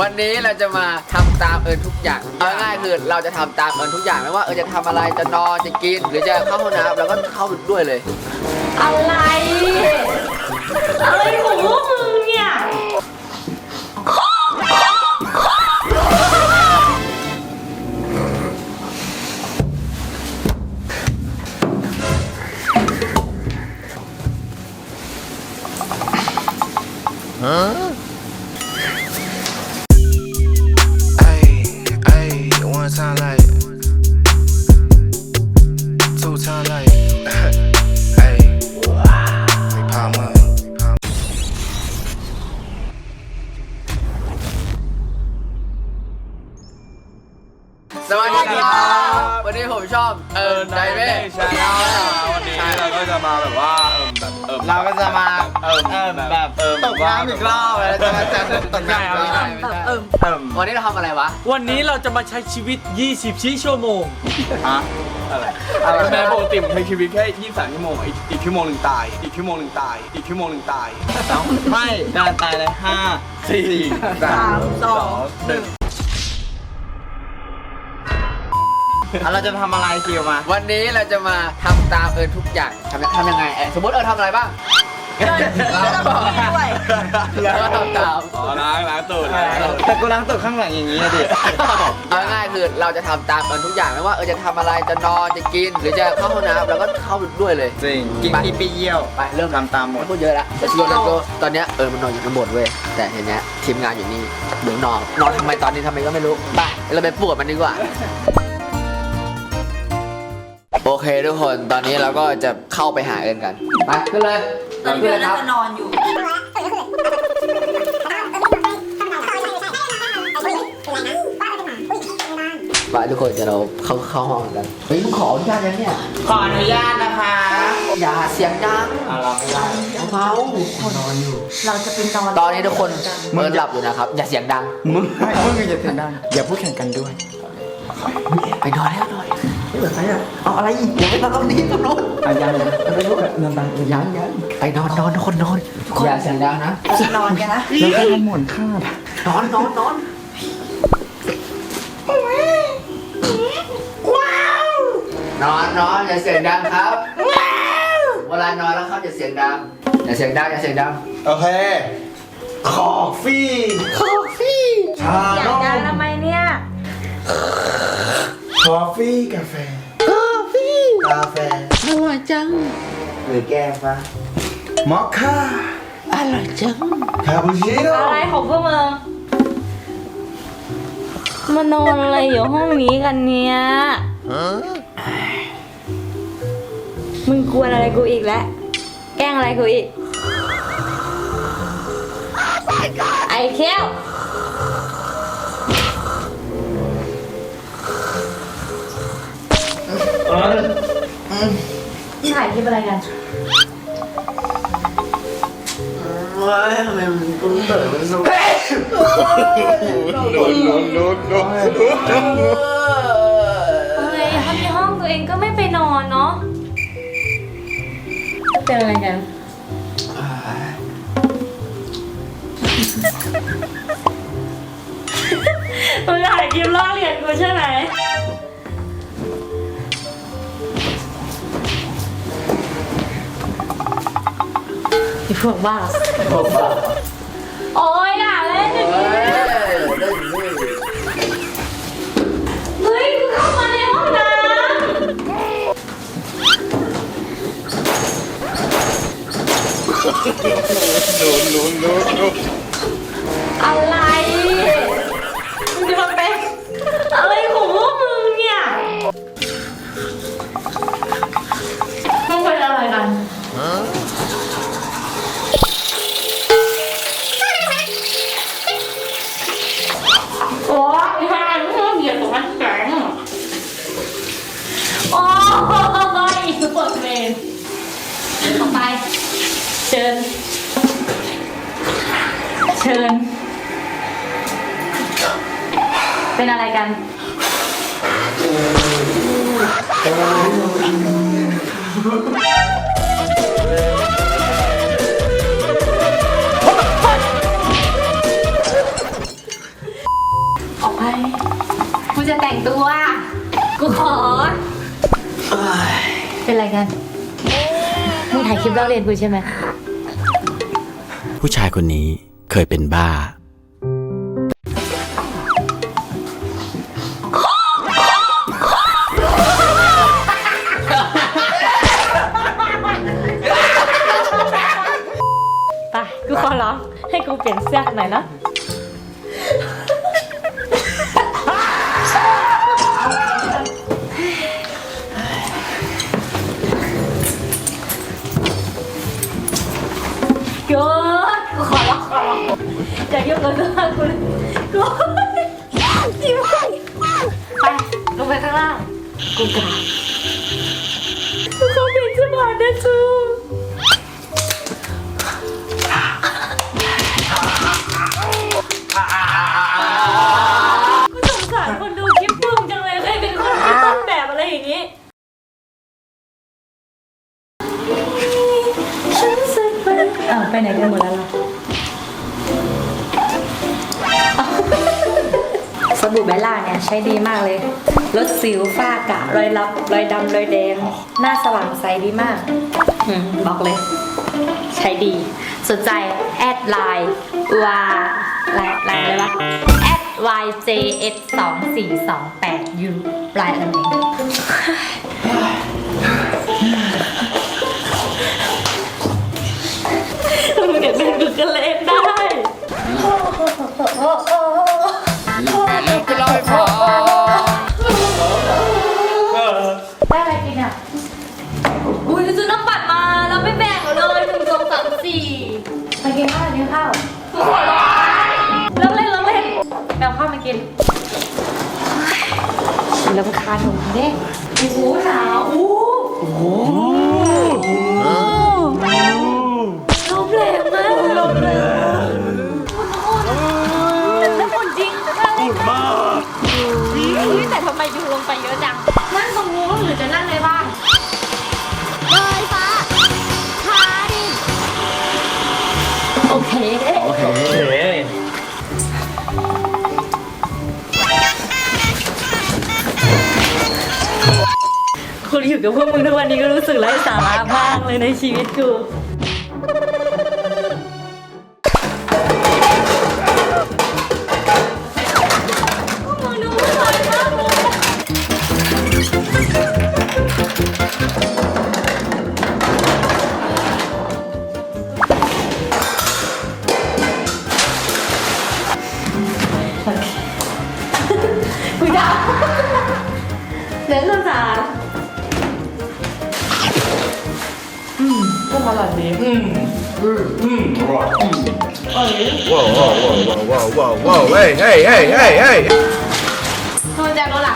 วันนี้เราจะมาทำตามเอิญทุกอย่างเอาง่ายๆคือเราจะทำตามเอิญทุกอย่างไม่ว่าเอิญจะทำอะไรจะนอนจะกิน หรือจะเข้าห้องน้ำเราก็เข้าด้วยเลย อะไร อะไรของพวกมึงเนี่ย sound like เราก็จะมาเอิ่มแบบเออตกน้ำอีกรอบอะไรจะมาจัดตกน้ำอีกรอบเออเอวันนี้เราทำอะไรวะวันนี้เราจะมาใช้ชีวิต 20ชี้ชั่วโมงฮะอะไรอะไรแม่โบติผมใช้ชีวิตแค่ 23 ชั่วโมง อีกชั่วโมงหนึ่งตาย อีกชั่วโมงหนึ่งตาย อีกชั่วโมงหนึ่งตายไม่ตายเลย5 4 3 2 1 องหนึ่งอะเราจะทำอะไรคิวมา วันนี้เราจะมาทำตามเอิญทุกอย่างทำทำยังไงเอ่อสมมติเอิญทำอะไรบ้างเราก็ทำตาม อ๋อล้างล้างตูดล้างตูด แต่กูล้างตัวข้างหลังอย่างนี้อะดิเอาง่ายๆคือเราจะทำตามเอิญทุกอย่างไม่ว่าเอิญจะทำอะไรจะนอนจะกิน หรือจะเข้าห้องน้ำเราก็เข้าด้วยเลย จริงกินปีปีเยี่ยวไปเริ่ม ทำตามหมดไม่พูดเยอะแล้วแต่ชวนแล้วก็ตอนเนี้ยเออมันนอนอยู่ข้างบนเว้ย แต่ทีเนี้ยทีมงานอยู่นี่เหมือนนอนนอนทำไมตอนนี้ทำไมก็ไม่รู้ไปเราไปปวดมันดีกว่า โอเคทุกคนตอนนี้เราก็จะเข้าไปหาเอิญกันไปขึ้นเลยตอนขึ้นี้นเลยคน่ารับจะนอนอยู่ไปทุกคนเดี๋ยวเราเข้าเข้าห้องกันเฮ้ยมึงขออนุญาตยังเนี่ยขออนุญาตนะคะ อย่าเสียงดังอะเราไม่ได้เบาเราจะเป็นนอนตอนนี้ทุกคนเอิญหลับอยู่นะครับ อย่าเสียงดังมึงไม่มึงอย่าเสียงดังอย่าพูดแข่งกันด้วยไปนอนแล้วนอนไม่ เหมือนใครอะเอาอะไรอีกอย่าไปนอนตรงนี้ตรงนู้นอะยังไม่รู้นอนตายังยังไปนอนนอนทุกคนนอนอย่าเสียงดังนะเราจะนอนกันนะแล้วก็หมุนข้างนอนนอนนอนนอนนอนอย่าเสียงดังครับเวลานอนแล้วครับอย่าเสียงดังอย่าเสียงดังอย่าเสียงดังโอเคคอฟฟี่คอฟฟี่ชาอยากดังทำไมเนี่ย คอฟฟี่กาแฟคอฟฟี่กาแฟ อร่อยจัง หรือแก้มปะมอคค่าอร่อยจัง คาปูชิโน่อะไรของพวกมึงมานอนอะไรอยู่ห้องนี้กันเนี่ย มึงกวนอะไรกูอีกแล้ว แกล้งอะไรกูอีก ไอ้เขี้ยว ถ่ายคลิปอะไรกัน ว้ายทำไมมันตุ้นเต๋อมันสุดอะไรทำในห้องตัวเองก็ไม่ไปนอนเนาะเป็นอะไรกัน มึงถ่ายคลิปล้อเลียนกูใช่ไหม อพวกบ้าโอ้ยอย่าเล่นอย่างนี้เฮ้ยกูเข้ามาในห้องน้ำอะไร เป็นอะไรกันอกไป กูจะแต่งตัว กูขอ เป็นไรกัน มึงถ่ายคลิปเล่าเรียนกูใช่ไหม ผู้ชายคนนี้เคยเป็นบ้า โยนกูขอร้องขอร้องจะยุ่งกับเสื้อกูเลยกูจิ้มไปลงไปข้างล่างกูกราบกูขอเปลี่ยนสื้อผ้านะจู ไปไหนกันหมดแล้วล่ะสบู่เบลล่าเนี่ยใช้ดีมากเลย ลดสิวฝ้ากระรอยรับรอยดำรอยแดง หน้าสว่างใสดีมากอืมบอกเลย ใช้ดี สนใจ แอดไลน์วาไลน์ไลน์อะไรวะแอด yjs 2 4 2 8 u ไลน์อะไร เด็กเป็นกูก็เล่นได้แม่เลิกไปเล่าให้ฟังได้อะไรกินอะอุ้ยซื้อน้ำปัดมาแล้วไม่แบ่งเราเลยหนึ่งสองสามสี่มากินข้าวกินข้าวกูขอร้องเลิกเล่นเลิกเล่นแบวข้าวมากินลำคาญหนูเด้โอ้โหหนาวอู้โอ้โห แต่ทำไมดูลงไปเยอะจัง นั่งตรงนู้นหรือจะนั่งในบ้านเลยฟ้าพาดิโอเค โอเคคุณอยู่กับพวกมึงทุกวันนี้ก็รู้สึกไร้สาระมากเลยในชีวิตกู whoa, whoa, whoa, whoa, whoa, whoa, hey, hey, hey, hey, hey. ทำไมแจ็ครถล่ะ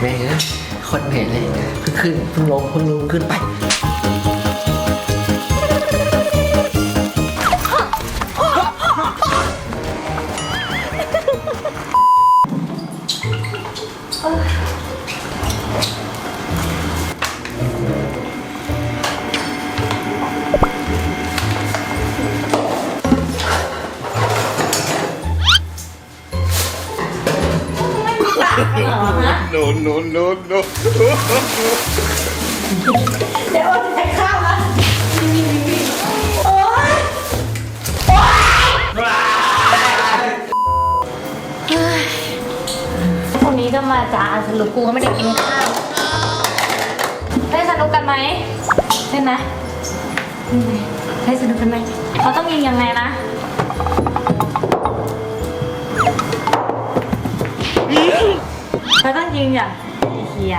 แม่งคนเหม็นเลยเพิ่งขึ้นเพิ่งลงเพิ่งลงขึ้นไป มาจ้าสรุปกูก็ไม่ได้กินข้าวเล่นสนุกกันไหมเล่นนะเล่นสนุกกันไหมเขาต้องยิงยังไงนะเราต้องยิงอย่างเฮีย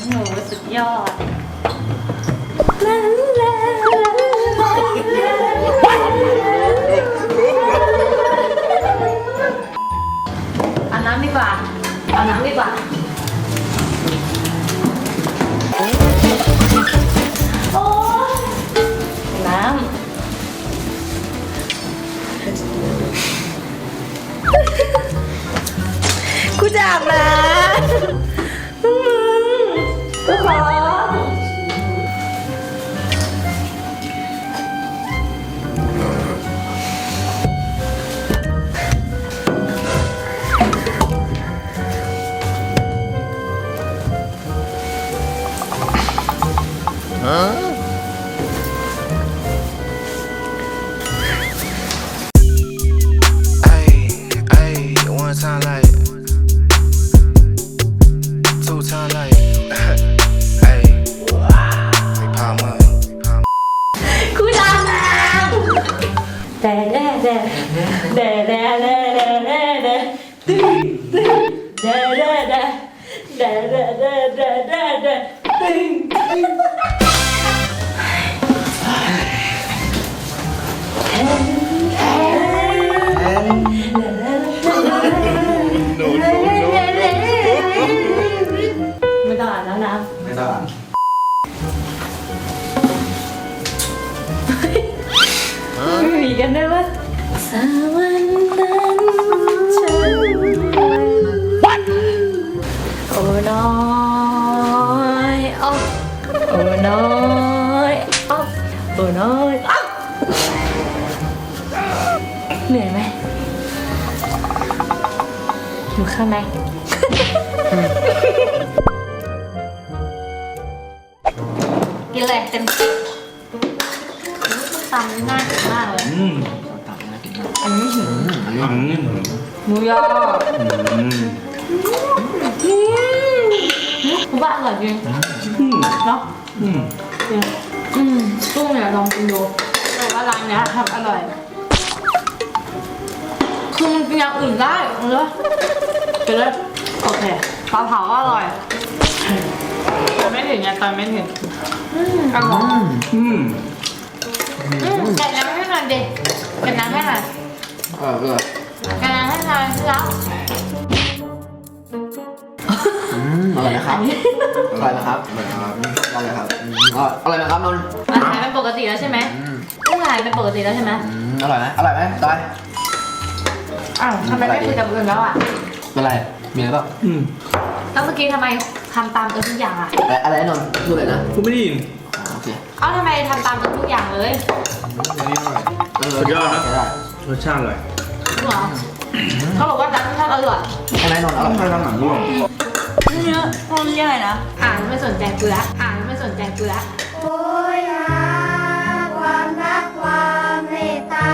โอ้โหสุดยอดากูดังนะแต่แด่แด่แด่แด่แด่แด่แด่แด่ตึ้งตึ้งแด่แด่แด่แด่แด่แด่แด่แด่แด่ตึ้ง กันได้ว่าสาวันนั้นฉันโอ้น้อยอ๊อฟโอ้น้อยอ๊อฟโอ้น้อยอ๊อฟเหนื่อยไหมหนูข้างในกินเลยเต็มที่ ตำน่ากินมากเลยอืมอันนี้หิวหมูยออืมกูว่าอร่อยจริงเนาะอืมจริงอืมกุ้งเนี่ยลองกินดูแต่ว่าร้านเนี้ยทำอร่อยคือมันกินอย่างอื่นได้เอาเลยกินเลยโอเคปลาเผาก็อร่อยแต่ไม่ถึงไงตอนไม่ถึงอืมอร่อยอืม อืมแกะน้ำให้หน่อยดิแกะน้ำให้หน่อยเออเออแกะน้ำให้หน่อยแล้วอืมอร่อยนะครับอร่อยนะครับอร่อยครับอืมอร่อยนะครับนนท์มันหายเป็นปกติแล้วใช่ไหมอืมมันหายเป็นปกติแล้วใช่ไหมอืมอร่อยไหมอร่อยไหมจอยอ้าวทำไมไม่คุยกับอื่นแล้วอะ เป็นไรมีอะไรเปล่าอืมแล้วเมื่อกี้ทำไมทำตามเอิญทุกอย่างอะอะไรอะไรนะนนท์พูดเลยนะ กูไม่ได้ยิน อ๋อโอเคเอ้าทำไมทำตามเอิญทุกอย่างเลยเออสุดยอดนะ ใช้ได้รสชาติอร่อยจริงเหรอเขาบอกว่าร้านรสชาติอร่อยใช่ไหมนนท์อร่อยใช่ทางหนังร่วงเนื้อมันยังไงนะ อ่านไม่สนใจกูละอ่านไม่สนใจกูละโอยหาความรักความเมตตา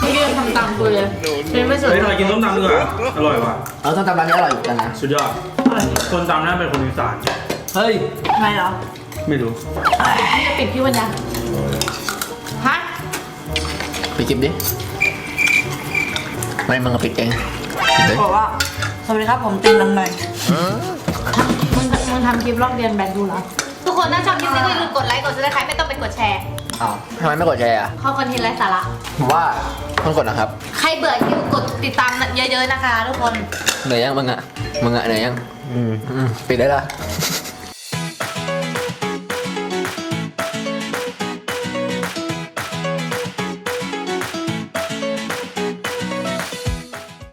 ไม่ยืนทำตามกูเลยเลยไม่สนเฮ้ยใจเรากินส้มตำดีกว่าอร่อยว่ะ เออต้มตำร้านนี้อร่อยอยู่กันนะ สุดยอด คนตำนั่นเป็นคนอีสาน เฮ้ยทำไมเหรอ ไม่รู้นี่จะปิดพี่วันยังฮะปิดคลิปดิไม่มึงก็ปิดเองปิดเลยบอกว่าสวัสดีครับผมติงลังหน่อยมึงมึงทำคลิปลอกเรียนแบบดูเหรอ ทุกคนถ้าชอบคลิปนี้ก็อย่าลืมกดไลค์กดซับสไครต์ไม่ต้องไปกดแชร์อ้าวทำไมไม่กดแชร์อะข้อคอนเทนต์ไร้สาระผมว่าต้องกดนะครับ ใครเบื่อคลิปกดติดตามเยอะๆนะคะ ทุกคนเหนื่อยยังมึงอะมึงอะเหนื่อยยัง อืมอืมปิดได้ละ